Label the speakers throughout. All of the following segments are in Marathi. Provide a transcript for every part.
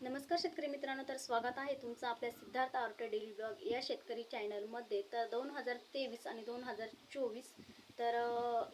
Speaker 1: नमस्कार शेतकरी मित्रांनो तर स्वागत आहे तुमचं आपल्या सिद्धार्थ आर्ट डेली ब्लॉग या शेतकरी चॅनलमध्ये. तर दोन हजार तेवीस आणि दोन हजार चोवीस तर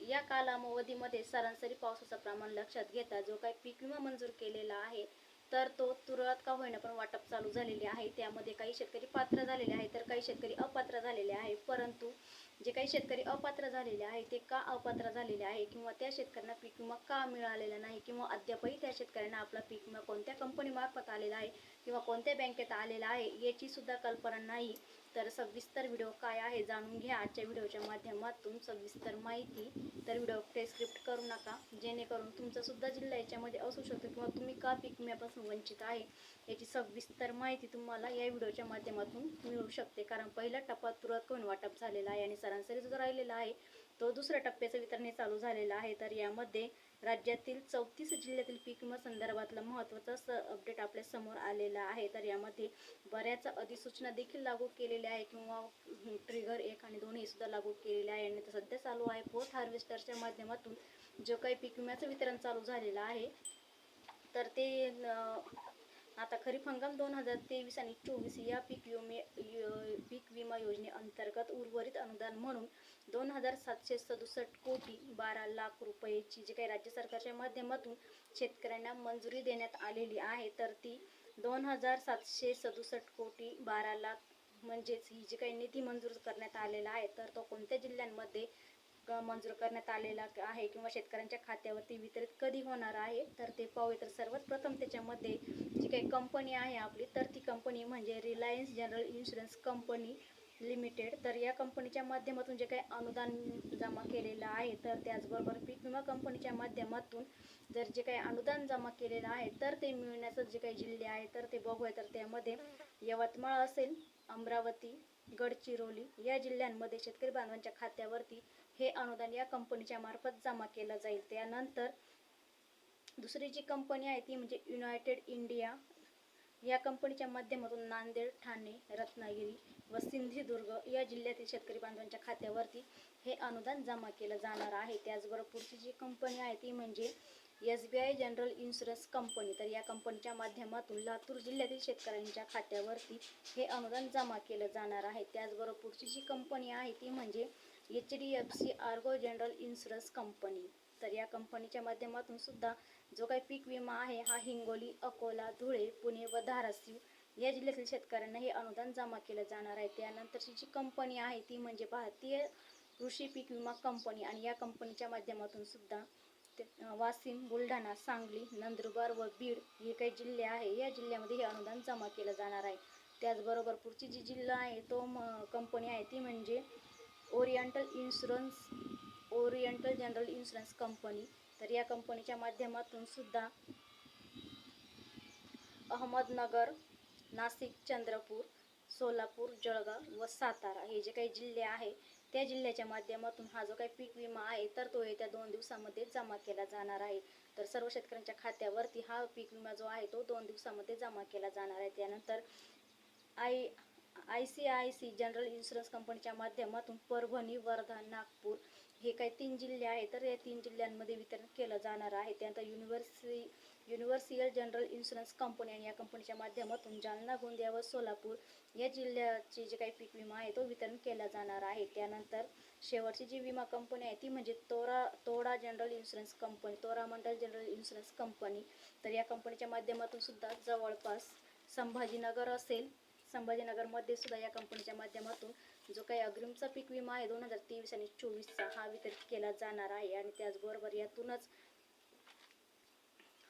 Speaker 1: या कालावधीमध्ये सरासरी पावसाचं प्रमाण लक्षात घेता जो काही पीक विमा मंजूर केलेला आहे तर तो तुरळक का होईना पण वाटप चालू झालेले आहे. त्यामध्ये काही शेतकरी पात्र झालेले आहे तर काही शेतकरी अपात्र झालेले आहे परंतु जे काही शेतकरी अपात्र झालेले आहे ते का अपात्र झालेले आहे किंवा त्या शेतकऱ्यांना पीक विमा का मिळालेला नाही किंवा अद्यापही त्या शेतकऱ्यांना आपला पीक विमा कोणत्या कंपनीमार्फत आलेला आहे किंवा कोणत्या बँकेत आलेला आहे याची सुद्धा कल्पना नाही. तर सविस्तर व्हिडिओ काय आहे जाणून घ्या. आजच्या व्हिडिओच्या माध्यमातून सविस्तर माहिती. तर व्हिडिओ प्रेस्क्रिप्ट करू नका. जेणेकरून तुमचा सुद्धा जिल्हा याच्यामध्ये असू शकतो किंवा तुम्ही का पीक विम्यापासून वंचित आहे याची सविस्तर माहिती तुम्हाला या व्हिडिओच्या माध्यमातून मिळू शकते. कारण पहिला टप्पा तुरंत करून वाटप झालेला आहे आणि सरासरी जो राहिलेला आहे तो दुसऱ्या टप्प्याचं वितरण चालू झालेलं आहे. तर यामध्ये राज्यातील चौतीस जिल्ह्यातील पीक विमा संदर्भातला महत्त्वाचा स अपडेट आपल्यासमोर आलेला आहे. तर यामध्ये बऱ्याच अधिसूचना देखील लागू केलेल्या आहे किंवा ट्रिगर एक आणि दोन हे सुद्धा लागू केलेले आहे आणि सध्या चालू आहे. पोस्ट हार्वेस्टरच्या माध्यमातून जो काही पीक विम्याचं वितरण चालू झालेलं आहे तर ते आता खरीप हंगाम दोन हजार तेवीस आणि चोवीस या पीक विमे य- पीक विमा योजनेअंतर्गत उर्वरित अनुदान म्हणून दोन हजार सातशे सदुसष्ट कोटी बारा लाख रुपयेची जी काही राज्य सरकारच्या माध्यमातून शेतकऱ्यांना मंजुरी देण्यात आलेली आहे तर ती दोन हजार सातशे सदुसष्ट कोटी बारा लाख म्हणजेच ही जी काही निधी मंजूर करण्यात आलेला आहे तर तो कोणत्या जिल्ह्यांमध्ये मंजूर करण्यात आलेला आहे किंवा शेतकऱ्यांच्या खात्यावरती वितरित कधी होणार आहे तर ते पाहूया. तर सर्वात प्रथम त्याच्यामध्ये जी काही कंपनी आहे आपली तर ती कंपनी म्हणजे Reliance General Insurance company limited तर या कंपनीच्या माध्यमातून जे काही अनुदान जमा केलेलं आहे तर त्याचबरोबर पीक विमा कंपनीच्या माध्यमातून जर जे काही अनुदान जमा केलेलं आहे तर ते मिळण्याचं जे काही जिल्हे आहे तर ते बघूया. तर त्यामध्ये यवतमाळ असेल अमरावती गडचिरोली या जिल्ह्यांमध्ये शेतकरी बांधवांच्या खात्यावरती हे अनुदान या कंपनीच्या मार्फत जमा केलं जाईल. त्यानंतर दुसरी जी कंपनी आहे ती म्हणजे युनायटेड इंडिया या कंपनीच्या माध्यमातून नांदेड ठाणे रत्नागिरी व सिंधुदुर्ग या जिल्ह्यातील शेतकरी बांधवांच्या खात्यावरती हे अनुदान जमा केलं जाणार आहे. त्याचबरोबर पुढची जी कंपनी आहे ती म्हणजे S B I General Insurance company तर या कंपनीच्या माध्यमातून लातूर जिल्ह्यातील शेतकऱ्यांच्या खात्यावरती हे अनुदान जमा केलं जाणार आहे. त्याचबरोबर पुढची जी कंपनी आहे ती म्हणजे H D F C Ergo General Insurance company. तर या कंपनीच्या माध्यमातून सुद्धा जो काही पीक विमा आहे हा हिंगोली अकोला धुळे पुणे व धाराशिव या जिल्ह्यातील शेतकऱ्यांना हे अनुदान जमा केलं जाणार आहे. त्यानंतरची जी कंपनी आहे ती म्हणजे भारतीय कृषी पीक विमा कंपनी आणि या कंपनीच्या माध्यमातून सुद्धा ते वाशिम बुलढाणा सांगली नंदुरबार व बीड हे काही जिल्हे आहे या जिल्ह्यामध्ये हे अनुदान जमा केलं जाणार आहे. त्याचबरोबर पुढची जी जिल्हा आहे तो म- कंपनी आहे ती म्हणजे Oriental Insurance Oriental General Insurance company. तर या कंपनीच्या माध्यमातून सुद्धा अहमदनगर नाशिक चंद्रपूर सोलापूर जळगाव व सातारा हे जे काही जिल्हे आहे त्या जिल्ह्याच्या माध्यमातून हा जो काही पीक विमा आहे तर तो येत्या दोन दिवसामध्ये जमा केला जाणार आहे. तर सर्व शेतकऱ्यांच्या खात्यावरती हा पीक विमा जो आहे तो दोन दिवसामध्ये जमा केला जाणार आहे. त्यानंतर I I C I C General Insurance कंपनीच्या माध्यमातून परभणी वर्धा नागपूर हे काही तीन जिल्हे आहेत. तर या तीन जिल्ह्यांमध्ये वितरण केलं जाणार आहे. त्यानंतर universe universal General Insurance company आणि या कंपनीच्या माध्यमातून जालना गोंदिया व सोलापूर या जिल्ह्याचे जे काही पीक विमा आहे तो वितरण केला जाणार आहे. त्यानंतर शेवटची जी विमा कंपनी आहे ती म्हणजे तोरा तोडा जनरल इन्शुरन्स कंपनी तोरा मंडल जनरल इन्शुरन्स कंपनी तर या कंपनीच्या माध्यमातून सुद्धा जवळपास संभाजीनगर असेल संभाजीनगरमध्ये सुद्धा या कंपनीच्या माध्यमातून जो काही अग्रिमचा पीक विमा आहे दोन हजार तेवीस आणि चोवीसचा हा वितरित केला जाणार आहे. आणि त्याचबरोबर यातूनच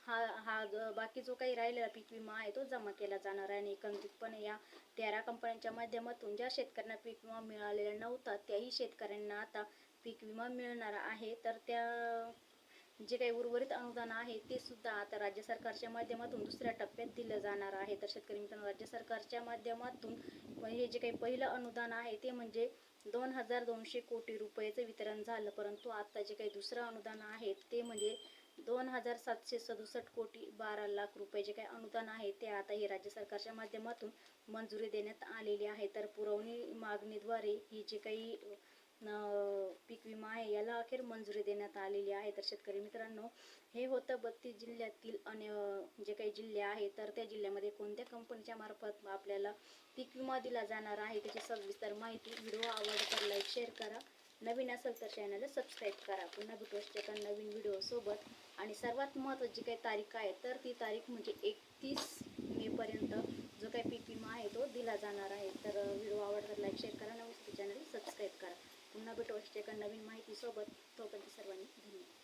Speaker 1: हा हा बाकी जो काही राहिलेला पीक विमा आहे तो जमा केला जाणार आहे. आणि एकंदरीतपणे या तेरा कंपन्यांच्या माध्यमातून ज्या शेतकऱ्यांना पीक विमा मिळालेला नव्हता त्याही शेतकऱ्यांना आता पीक विमा मिळणार आहे. तर त्या जे काही उर्वरित अनुदान आहे ते सुद्धा आता राज्य सरकारच्या माध्यमातून दुसऱ्या टप्प्यात दिलं जाणार आहे. तर शेतकरी मित्रांनो राज्य सरकारच्या माध्यमातून हे जे काही पहिलं अनुदान आहे ते म्हणजे दोन हजार दोनशे कोटी रुपयाचं वितरण झालं. परंतु आता जे काही दुसरं अनुदान आहे ते म्हणजे दोन हजार सातशे सदुसष्ट कोटी बारा लाख रुपये जे काही अनुदान आहे ते आता हे राज्य सरकारच्या माध्यमातून मंजुरी देण्यात आलेली आहे. तर पुरवणी मागणीद्वारे ही जे काही पीक विमा आहे याला अखेर मंजुरी देण्यात आलेली आहे. तर शेतकरी मित्रांनो हे होतं बत्तीस जिल्ह्यातील अन्य जे काही जिल्हे आहेत तर त्या जिल्ह्यामध्ये कोणत्या कंपनीच्या मार्फत आपल्याला पीक विमा दिला जाणार आहे त्याची सविस्तर माहिती व्हिडिओ आवडला तर लाईक शेअर करा. नवीन असेल तर चॅनलला सबस्क्राईब करा. पुन्हा भेटू एका नवीन व्हिडिओसोबत आणि सर्वात महत्त्वाची जी काही तारीख आहे तर ती तारीख म्हणजे एकतीस मेपर्यंत जो काही पीक विमा आहे तो दिला जाणार आहे. तर व्हिडिओ आवडला तर लाईक शेअर करा. नवीन पुन्हा भेटू अशा एका नवीन माहितीसोबत. तोपर्यंत सर्वांनी धन्यवाद.